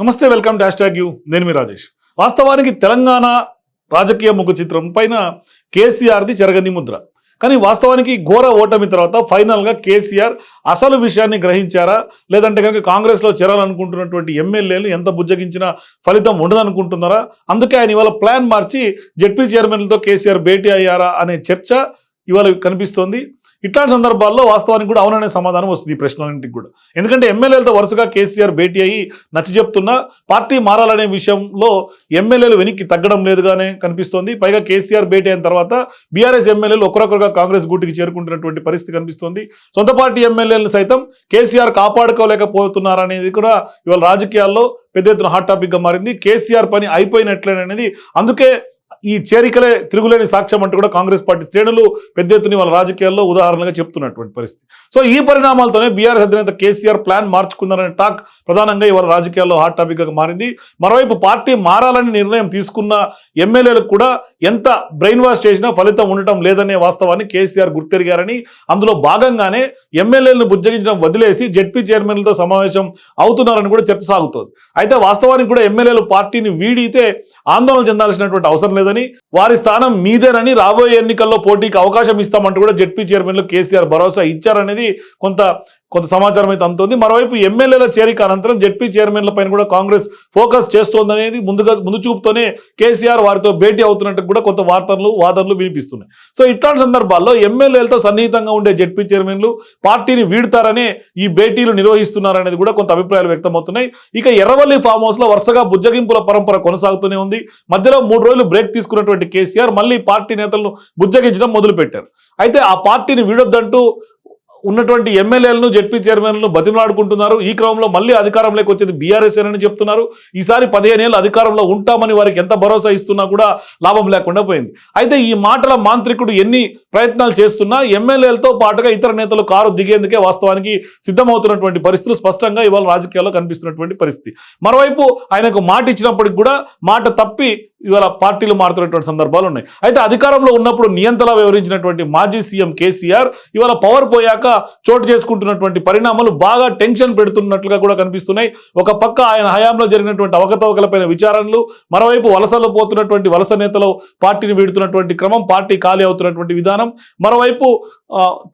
నమస్తే welcome dash tag you. నేను మీ రాజేష్. వాస్తవానికి తెలంగాణ రాజకీయ ముఖ చిత్రం పైన కేసీఆర్ది చెరగని ముద్ర. కానీ వాస్తవానికి ఘోర ఓటమి తర్వాత ఫైనల్గా కేసీఆర్ అసలు విషయాన్ని గ్రహించారా? లేదంటే కనుక కాంగ్రెస్లో చేరాలనుకుంటున్నటువంటి ఎమ్మెల్యేలు ఎంత బుజ్జగించినా ఫలితం ఉండదనుకుంటున్నారా? అందుకే ఆయన ఇవాళ ప్లాన్ మార్చి జెడ్పీ చైర్మన్లతో కేసీఆర్ భేటీ అయ్యారా అనే చర్చ ఇవాళ కనిపిస్తోంది. ఇట్లాంటి సందర్భాల్లో వాస్తవానికి కూడా అవుననే సమాధానం వస్తుంది ఈ ప్రశ్నలన్నింటికి కూడా. ఎందుకంటే ఎమ్మెల్యేలతో వరుసగా కేసీఆర్ భేటీ అయ్యి నచ్చి చెప్తున్నా పార్టీ మారాలనే విషయంలో ఎమ్మెల్యేలు వెనక్కి తగ్గడం లేదుగానే కనిపిస్తోంది. పైగా కేసీఆర్ భేటీ అయిన తర్వాత బీఆర్ఎస్ ఎమ్మెల్యేలు ఒకరొకరుగా కాంగ్రెస్ గూటికి చేరుకుంటున్నటువంటి పరిస్థితి కనిపిస్తోంది. సొంత పార్టీ ఎమ్మెల్యేలను సైతం కేసీఆర్ కాపాడుకోలేకపోతున్నారనేది కూడా ఇవాళ రాజకీయాల్లో పెద్ద ఎత్తున హాట్ టాపిక్గా మారింది. కేసీఆర్ పని అయిపోయినట్లేననేది అందుకే ఈ చేరికలే తిరుగులేని సాక్ష్యం అంటూ కూడా కాంగ్రెస్ పార్టీ శ్రేణులు పెద్ద ఎత్తున వాళ్ళ రాజకీయాల్లో ఉదాహరణగా చెప్తున్నటువంటి పరిస్థితి. సో ఈ పరిణామాలతోనే బీఆర్ఎస్ అధినేత కేసీఆర్ ప్లాన్ మార్చుకున్నారనే టాక్ ప్రధానంగా ఇవాళ రాజకీయాల్లో హాట్ టాపిక్గా మారింది. మరోవైపు పార్టీ మారాలని నిర్ణయం తీసుకున్న ఎమ్మెల్యేలకు కూడా ఎంత బ్రెయిన్ వాష్ చేసినా ఫలితం ఉండటం లేదనే వాస్తవాన్ని కేసీఆర్ గుర్తెరిగారని అందులో భాగంగానే ఎమ్మెల్యేలను బుజ్జగించడం వదిలేసి జడ్పీ చైర్మన్లతో సమావేశం అవుతున్నారని కూడా చర్చ సాగుతోంది అయితే వాస్తవానికి కూడా ఎమ్మెల్యేలు పార్టీని వీడితే ఆందోళన చెందాల్సినటువంటి అవసరం లేదని వారి స్థానం మీదేనని రాబోయే ఎన్నికల్లో పోటీకి అవకాశం ఇస్తామంటూ కూడా జెడ్పీ చైర్మన్లు కేసీఆర్ భరోసా ఇచ్చారనేది కొంత కొంత సమాచారం అయితే అందుతుంది. మరోవైపు ఎమ్మెల్యేల చేరిక అనంతరం జడ్పీ చైర్మన్ల పైన కూడా కాంగ్రెస్ ఫోకస్ చేస్తోందనేది ముందుగా ముందు చూపుతోనే కేసీఆర్ వారితో భేటీ అవుతున్నట్టు కూడా కొంత వార్తలు వాదనలు వినిపిస్తున్నాయి. సో ఇట్లాంటి సందర్భాల్లో ఎమ్మెల్యేలతో సన్నిహితంగా ఉండే జడ్పీ చైర్మన్లు పార్టీని వీడతారనే ఈ భేటీలు నిర్వహిస్తున్నారనేది కూడా కొంత అభిప్రాయాలు వ్యక్తమవుతున్నాయి. ఇక ఎర్రవల్లి ఫామ్ హౌస్లో వరుసగా బుజ్జగింపుల పరంపర కొనసాగుతూనే ఉంది. మధ్యలో మూడు రోజులు బ్రేక్ తీసుకున్నటువంటి కేసీఆర్ మళ్ళీ పార్టీ నేతలను బుజ్జగించడం మొదలుపెట్టారు. అయితే ఆ పార్టీని వీడొద్దంటూ ఉన్నటువంటి ఎమ్మెల్యేలను జెడ్పీ చైర్మన్లను బతిమలాడుకుంటున్నారు. ఈ క్రమంలో మళ్ళీ అధికారంలోకి వచ్చేది బీఆర్ఎస్ అని చెప్తున్నారు. ఈసారి పదిహేను ఏళ్ళు అధికారంలో ఉంటామని వారికి ఎంత భరోసా ఇస్తున్నా కూడా లాభం లేకుండా పోయింది. అయితే ఈ మాటల మాంత్రికుడు ఎన్ని ప్రయత్నాలు చేస్తున్నా ఎమ్మెల్యేలతో పాటుగా ఇతర నేతలు కారు దిగేందుకే వాస్తవానికి సిద్ధమవుతున్నటువంటి పరిస్థితులు స్పష్టంగా ఇవాళ రాజకీయాల్లో కనిపిస్తున్నటువంటి పరిస్థితి. మరోవైపు ఆయనకు మాట ఇచ్చినప్పటికి కూడా మాట తప్పి ఇవాళ పార్టీలు మారుతున్నటువంటి సందర్భాలు ఉన్నాయి. అయితే అధికారంలో ఉన్నప్పుడు నియంతలా వివరించినటువంటి మాజీ సీఎం కేసీఆర్ ఇవాళ పవర్ పోయాక చోటు చేసుకుంటున్నటువంటి పరిణామాలు బాగా టెన్షన్ పెడుతున్నట్లుగా కూడా కనిపిస్తున్నాయి. ఒక పక్క ఆయన హయాంలో జరిగినటువంటి అవకతవకలపైన విచారణలు మరోవైపు వలసలో పోతున్నటువంటి వలస నేతలు పార్టీని వీడుతున్నటువంటి క్రమం పార్టీ ఖాళీ అవుతున్నటువంటి విధానం మరోవైపు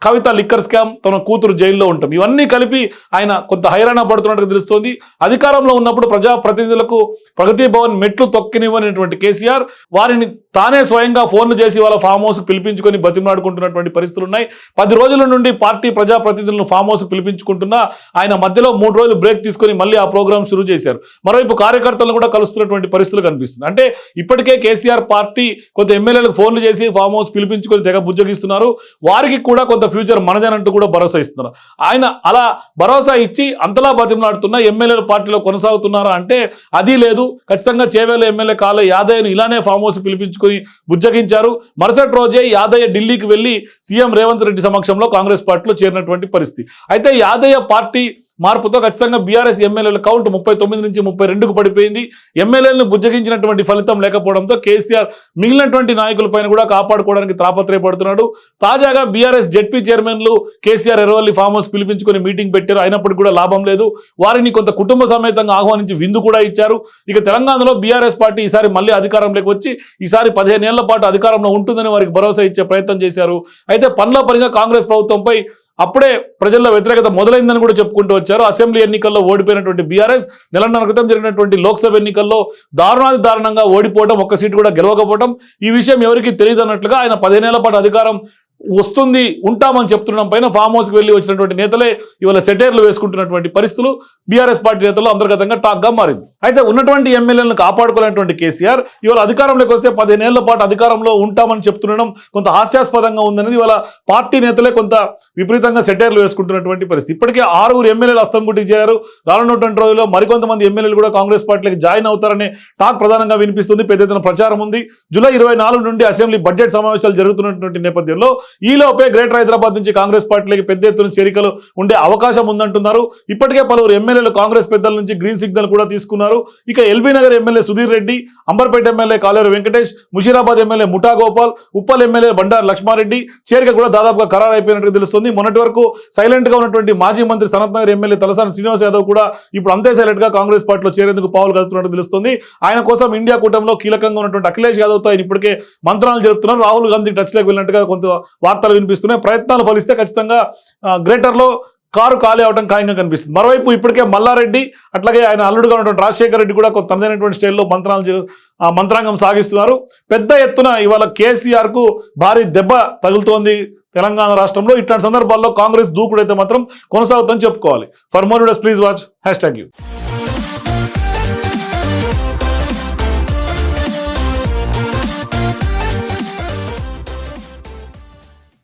కవిత లిక్కర్ స్కామ్ తన కూతురు జైల్లో ఉంటాం. ఇవన్నీ కలిపి ఆయన కొంత హైరాణ పడుతున్నట్టుగా తెలుస్తోంది. అధికారంలో ఉన్నప్పుడు ప్రజాప్రతినిధులకు ప్రగతి భవన్ మెట్లు తొక్కినివ్వనటువంటి కేసీఆర్ వారిని తానే స్వయంగా ఫోన్లు చేసి వాళ్ళ ఫామ్ హౌస్ పిలిపించుకొని బతిమలాడుకుంటున్నటువంటి పరిస్థితులు ఉన్నాయి పది రోజుల నుండి పార్టీ ప్రజాప్రతినిధులను ఫామ్ హౌస్ పిలిపించుకుంటున్నా ఆయన మధ్యలో మూడు రోజులు బ్రేక్ తీసుకొని మళ్ళీ ఆ ప్రోగ్రామ్ షురూ చేశారు. మరోవైపు కార్యకర్తలను కూడా కలుస్తున్నటువంటి పరిస్థితులు కనిపిస్తుంది అంటే ఇప్పటికే కేసీఆర్ పార్టీ కొంత ఎమ్మెల్యేలకు ఫోన్లు చేసి ఫామ్ హౌస్ పిలిపించుకొని తెగ బుజ్జగిస్తున్నారు. వారికి కూడా కొంత ఫ్యూచర్ మనదేనంటూ కూడా భరోసా ఇస్తున్నారు. ఆయన అలా భరోసా ఇచ్చి అంతలా బతిమలాడుతున్న ఎమ్మెల్యేల పార్టీలో కొనసాగుతున్నారా అంటే అది లేదు. ఖచ్చితంగా చేవేల ఎమ్మెల్యే కాలే యాదయ్యను ఇలానే ఫామ్ హౌస్ పిలిపించుకొని బుజ్జగించారు. మరుసటి రోజే యాదయ్య ఢిల్లీకి వెళ్ళి సీఎం రేవంత్ రెడ్డి సమక్షంలో కాంగ్రెస్ పార్టీలో చేరినటువంటి పరిస్థితి. అయితే యాదయ్య పార్టీ మార్పుతో ఖచ్చితంగా బీఆర్ఎస్ ఎమ్మెల్యేల కౌంట్ ముప్పై తొమ్మిది నుంచి ముప్పై రెండుకు పడిపోయింది. ఎమ్మెల్యేలను బుజ్జగించినటువంటి ఫలితం లేకపోవడంతో కేసీఆర్ మిగిలినటువంటి నాయకులపైన కూడా కాపాడుకోవడానికి తాపత్రయపడుతున్నాడు తాజాగా బీఆర్ఎస్ జెడ్పీ చైర్మన్లు కేసీఆర్ ఎర్రవల్లి ఫామ్ హౌస్ పిలిపించుకొని మీటింగ్ పెట్టారు. అయినప్పటికీ కూడా లాభం లేదు. వారిని కొంత కుటుంబ సమేతంగా ఆహ్వానించి విందు కూడా ఇచ్చారు. ఇక తెలంగాణలో బీఆర్ఎస్ పార్టీ ఈసారి మళ్ళీ అధికారంలోకి వచ్చి ఈసారి పదిహేను ఏళ్ళ పాటు అధికారంలో ఉంటుందని వారికి భరోసా ఇచ్చే ప్రయత్నం చేశారు. అయితే పనిలో పనిగా కాంగ్రెస్ ప్రభుత్వంపై అప్పుడే ప్రజల్లో వ్యతిరేకత మొదలైందని కూడా చెప్పుకుంటూ వచ్చారు. అసెంబ్లీ ఎన్నికల్లో ఓడిపోయినటువంటి బీఆర్ఎస్ నెలన్నర క్రితం జరిగినటువంటి లోక్సభ ఎన్నికల్లో దారుణాది దారుణంగా ఓడిపోవడం ఒక్క సీటు కూడా గెలవకపోవడం ఈ విషయం ఎవరికి తెలియదు అన్నట్లుగా ఆయన పదిహేనేళ్ళ పాటు అధికారం వస్తుంది ఉంటామని చెప్తున్నాం పైన ఫామ్ హౌస్కి వెళ్ళి వచ్చినటువంటి నేతలే ఇవాళ సెటైర్లు వేసుకుంటున్నటువంటి పరిస్థితులు. బీఆర్ఎస్ పార్టీ నేతలు అంతర్గతంగా టాక్గా మారింది. అయితే ఉన్నటువంటి ఎమ్మెల్యేలను కాపాడుకోలేనటువంటి కేసీఆర్ ఇవాళ అధికారంలోకి వస్తే పదిహేనేళ్ళ పాటు అధికారంలో ఉంటామని చెప్తుండడం కొంత హాస్యాస్పదంగా ఉందనేది ఇవాళ పార్టీ నేతలే కొంత విపరీతంగా సెటైర్లు వేసుకుంటున్నటువంటి పరిస్థితి. ఇప్పటికే ఆరుగురు ఎమ్మెల్యేలు అస్తంగుటికి చేరారు. రానున్నటువంటి రోజుల్లో మరికొంతమంది ఎమ్మెల్యేలు కూడా కాంగ్రెస్ పార్టీకి జాయిన్ అవుతారనే టాక్ ప్రధానంగా వినిపిస్తుంది. పెద్ద ఎత్తున ప్రచారం ఉంది. జూలై ఇరవై నాలుగు నుండి అసెంబ్లీ బడ్జెట్ సమావేశాలు జరుగుతున్నటువంటి నేపథ్యంలో ఈలోపే గ్రేటర్ హైదరాబాద్ నుంచి కాంగ్రెస్ పార్టీలకి పెద్ద ఎత్తున చేరికలు ఉండే అవకాశం ఉందంటున్నారు. ఇప్పటికే పలువురు ఎమ్మెల్యేలు కాంగ్రెస్ పెద్దల నుంచి గ్రీన్ సిగ్నల్ కూడా తీసుకున్నారు. ఉన్నారు ఇక LB Nagar MLA Sudheer Reddy Amberpet MLA Kaleru Venkatesh Musheerabad MLA Mutha Gopal Uppal MLA Bandaru Lakshma Reddy చేరిక కూడా దాదాపుగా ఖరారు అయిపోయినట్టు తెలుస్తుంది. మొన్నటి వరకు సైలెంట్గా ఉన్నటువంటి మాజీ మంత్రి సనత్ నగర్ ఎమ్మెల్యే తలసాని శ్రీనివాస్ యాదవ్ కూడా ఇప్పుడు అంతే సైలెంట్గా కాంగ్రెస్ పార్టీలో చేరేందుకు పావులు కలుపుతున్నట్టు తెలుస్తుంది. ఆయన కోసం ఇండియా కూటమిలో కీలకంగా ఉన్నటువంటి అఖిలేష్ యాదవ్తో ఆయన ఇప్పటికే మంత్రాలు జరుపుతున్నారు. రాహుల్ గాంధీ టచ్లోకి వెళ్ళినట్టుగా కొంత వార్తలు వినిపిస్తున్నాయి. ప్రయత్నాలు ఫలిస్తే ఖచ్చితంగా గ్రేటర్లో కారు ఖాళీ అవడం ఖాయంగా కనిపిస్తుంది. మరోవైపు ఇప్పటికే మల్లారెడ్డి అట్లాగే ఆయన అల్లుడుగా ఉన్నటువంటి రాజశేఖర రెడ్డి కూడా కొంత తనదైనటువంటి స్టైల్లో మంత్రాలు ఆ మంత్రాంగం సాగిస్తున్నారు. పెద్ద ఎత్తున ఇవాళ కేసీఆర్కు భారీ దెబ్బ తగులుతోంది తెలంగాణ రాష్ట్రంలో. ఇట్లాంటి సందర్భాల్లో కాంగ్రెస్ దూకుడైతే మాత్రం కొనసాగుతుందని చెప్పుకోవాలి. For more videos please watch hashtag you